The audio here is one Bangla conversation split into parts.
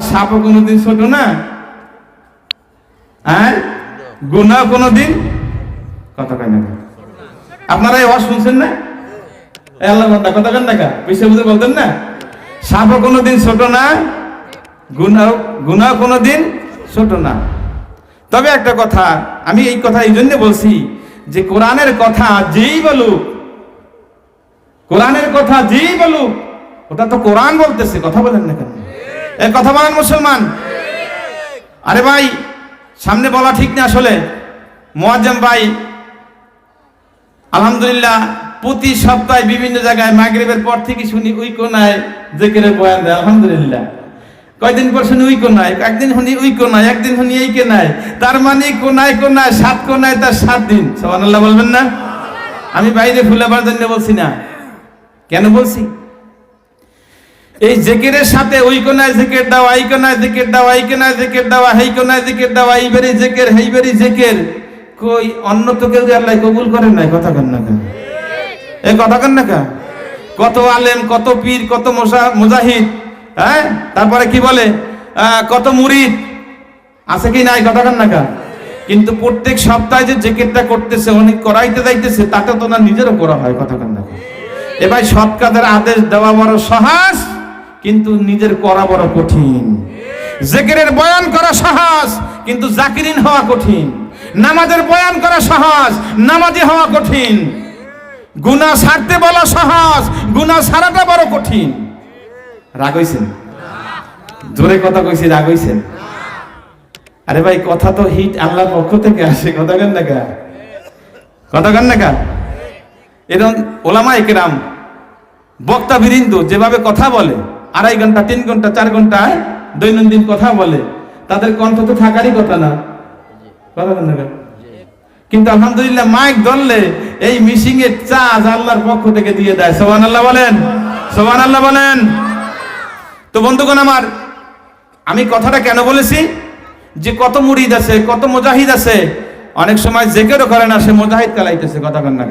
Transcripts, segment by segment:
সাপও কোনোদিন ছোট না? হ্যাঁ? গুণা কোনোদিন? কথা আপনারা এই শুনছেন না? দেখা না না? না। তবে একটা কথা, আমি এই কথা এই জন্য বলছি যে কোরআনের কথা যেই বলুক, কোরআনের কথা যেই বলুক, ওটা তো কোরআন বলতেছে, কথা বলেন না কেন? এ কথা বলেন মুসলমান। আরে ভাই, সামনে বলা ঠিক না আসলে। মোয়াজ্জম ভাই, আলহামদুলিল্লাহ, প্রতি সপ্তাহে বিভিন্ন জায়গায় মাগরিবের পর থেকে শুনি উই কোনায় জেকেরের বয়ান দেয়, আলহামদুলিল্লাহ। কয়দিন পর শুনি উই কোনায়, একদিন শুনি উই কোনায়, একদিন শুনি এই কেনায়। তার মানে কোনায় কোনায়, সাত কোনায় তার সাত দিন। সোহানাল্লাহ বলবেন না? আমি বাইরে ফুলাবার জন্য বলছি না। কেন বলছি? এই জেকেরের সাথে ওই কোনায় জেকের দেওয়া, এই কোনায় জেকের দেওয়া, এই কোনায় জেকের দেওয়া হেই কোনায় জেকের দেওয়া এইবারই জেকের হেইবারই জেকের। কই, অন্য তো কেউ আল্লাহ কবুল করেন নাই, কথা কেন না কেন? এই কথা কেন না কেন? কত আলেম, কত পীর, কত মুজাহিদ হ্যাঁ? তারপরে কি বলে? কত মুরিদ। আছে কি নাই, কথা কেন না কেন? কিন্তু প্রত্যেক সপ্তাহে যে জেকেটটা করতেছে অনেক করাইতে যাইতেছে, তাতে তো না নিজেরও করা হয়, কথা কেন না কেন? এবার সৎ কাজের আদেশ দেওয়া বড় সহজ। কিন্তু নিজের করা বড় কঠিন। জেকেরের বয়ান করা সহজ, কিন্তু জাকিরিন হওয়া কঠিন। নামাজের বয়ান করা সহজ, নামাজি হওয়া কঠিন। গুনাহ ছাড়তে বলা সহজ, গুনাহ ছাড়াটা বড় কঠিন। রাগ হইছেন জোরে কথা কইছি, রাগ হইছেন আরে ভাই, কথা তো হিট আল্লাহর পক্ষ থেকে আসে, কথা কেন না? কথা কেন না এরকম ওলামা একরাম বক্তা বীরিন্দু যেভাবে কথা বলে আড়াই ঘণ্টা, তিন ঘণ্টা, চার ঘণ্টা দৈনন্দিন কথা বলে। তাদের কণ্ঠ তো থাকারই কথা না। কথা কিন্তু আলহামদুলিল্লাহ মাইক ধরলে এই মিশিং এর চার্জ আল্লাহর পক্ষ থেকে দিয়ে দেয়। সোহান আল্লাহ বলেন সোহান আল্লাহ বলেন। তো বন্ধুগণ আমার, আমি কথাটা কেন বলেছি? যে কত মুরিদ আছে, কত মুজাহিদ আছে, অনেক সময় জেকেরও করে না, সে মুজাহিদ কালাইতেছে কথা কন না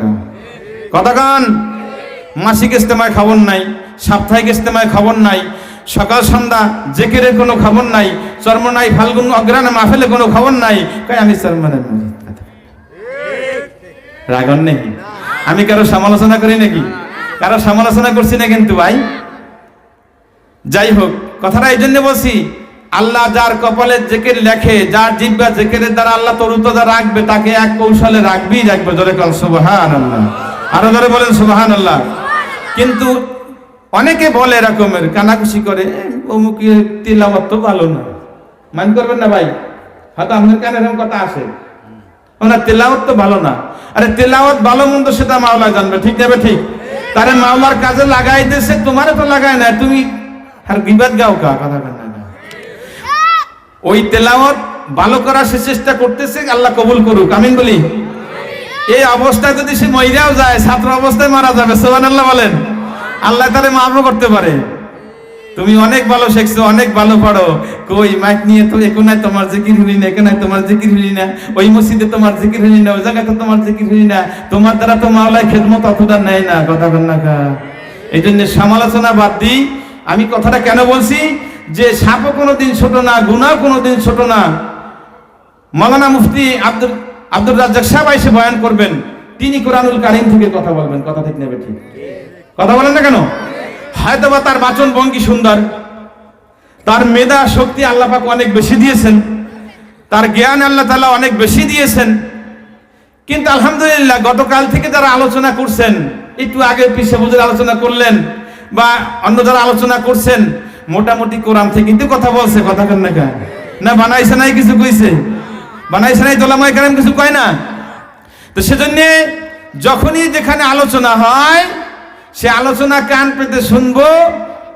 কথা কন। মাসিক ইস্তেমায় খবর নাই, সাপ্তাহিক ইস্তেমায় খবর নাই, সকাল সন্ধ্যা জেকেরের কোনো খবর নাই চর্ম নাই ফাল্গুন অগ্রাণে মাহফিলে কোনো খবর নাই কই আমি চর্মনের রাগন নেই আমি কারও সমালোচনা করি নাকি? কারও সমালোচনা করছি না কিন্তু ভাই। যাই হোক, কথাটা এই জন্য বলছি, আল্লাহ যার কপালে জেকের লেখে, যার জিব্বা জেকেরের দ্বারা আল্লাহ তরুতদা রাখবে, তাকে এক কৌশলে রাখবেই রাখবে। জোরে কল সুবাহান আল্লাহ আরও ধরে বলেন সুবাহান আল্লাহ কিন্তু অনেকে বলে এরকমের কানাকুশি করে "এ, অমুকের তিলাওয়াত তো ভালো না। মান করবেন না ভাই। হয়তো আপনার কানে এরকম কথা আসে। ওনার তেলাওয়াত তো ভালো না। আরে তেলাওয়াত ভালো মন্দ সেটা মাওলা জানবে ঠিক যাবে ঠিক? তারে মাওলার কাজে লাগাই লাগাইতেছে তোমারে তো লাগায় না তুমি আর বিবাদ গাও কা কথা ওই তেলাওয়াত ভালো করার সে চেষ্টা করতেছে আল্লাহ কবুল করুক। আমিন বলি। এই অবস্থায় যদি সে মহিলাও যায়, ছাত্র অবস্থায় মারা যাবে সোহান আল্লাহ বলেন। আল্লাহ তারে মাফও করতে পারে। তুমি অনেক ভালো শিখছো, অনেক ভালো পড়ো। কই, মাইক নিয়ে তো এখানে তোমার জিকির হলি না এখানে তোমার জিকির হলি না। ওই মসজিদে তোমার জিকির হলি না, ওই জায়গাতে তোমার জিকির হলি না। তোমার দ্বারা তো মাওলায় খেদমত অতটা নেয় না, কথা বল না। এই জন্য সমালোচনা বাদ দিই। আমি কথাটা কেন বলছি? যে সাপও কোনোদিন ছোট না গুনাও কোনোদিন ছোট না। মৌলানা মুফতি আব্দুল আব্দুল রাজ্জাক সাহেব এসে বয়ান করবেন, তিনি কোরআনুল কারিম থেকে কথা বলবেন, কথা ঠিক নেবে ঠিক। কথা বলেন না কেন? হয়তো বা তার বাচন ভঙ্গি সুন্দর, তার মেধা শক্তি আল্লাহ পাক অনেক বেশি দিয়েছেন, তার জ্ঞান আল্লাহ তাআলা অনেক বেশি দিয়েছেন, কিন্তু আলহামদুলিল্লাহ গতকাল থেকে যারা আলোচনা করছেন, একটু আগে পিছিয়ে বুঝে আলোচনা করলেন, বা অন্য যারা আলোচনা করছেন, মোটামুটি কোরআন থেকে কিন্তু কথা বলছে, কথা কেন না? না বানাইছে নাই কিছু কইছে? বানাইছে নাই তোলামাই কালাম কিছু কয় না? তো সেজন্য যখনই যেখানে আলোচনা হয়, সে আলোচনা কান পেতে শুনব,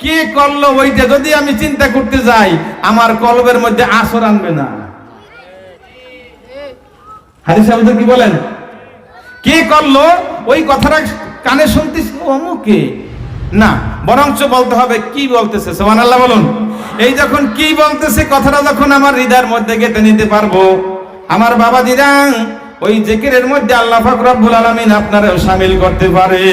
কে করল ওইটা যদি আমি চিন্তা করতে যাই, আমার কলবের মধ্যে আসর আনবে না। হারিস সাহেব কি বলেন? কে করল? ওই কথাটা কানে শুনতেছি অমুকে? না, বরঞ্চ বলতে হবে কি বলতেছে সোমান আল্লাহ বলুন। এই যখন কি বলতেছে, কথাটা যখন আমার হৃদয়ের মধ্যে গেঁথে নিতে পারব। আমার বাবা দিদাং ওই জিকিরের মধ্যে আল্লাহ ফাকরাবুল আলমিন আপনারাও সামিল করতে পারে।